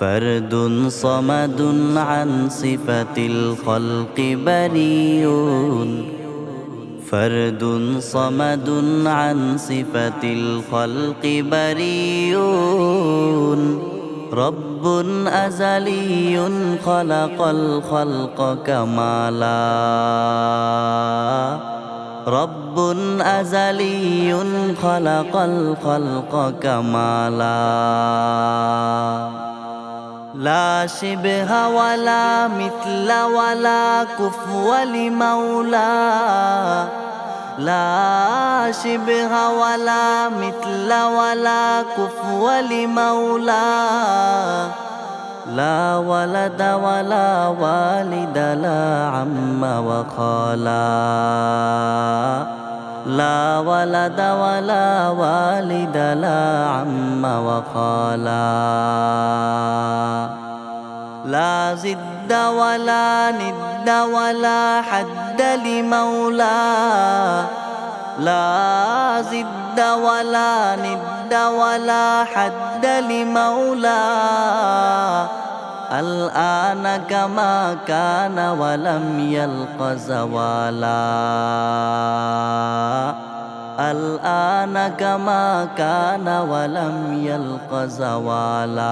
فرد صمد عن صفة الخلق بريء. فرد صمد عن صفة الخلق بريء. رب أزلي خلق الخلق كمالا رب أزلي خلق الخلق كمالا لا شبه ولا مثل ولا كفو لمولى لا شبه ولا مثل ولا كفو لمولى لا ولد ولا والد لا عم وخالا. لا ولد ولا والد لا عم وخالا. لا زد ولا ند ولا حد لمولى لا زد ولا ند ولا حد لمولى الآن كما كان ولم يلق زوالا. الآن كما كان ولم يلق زوالا.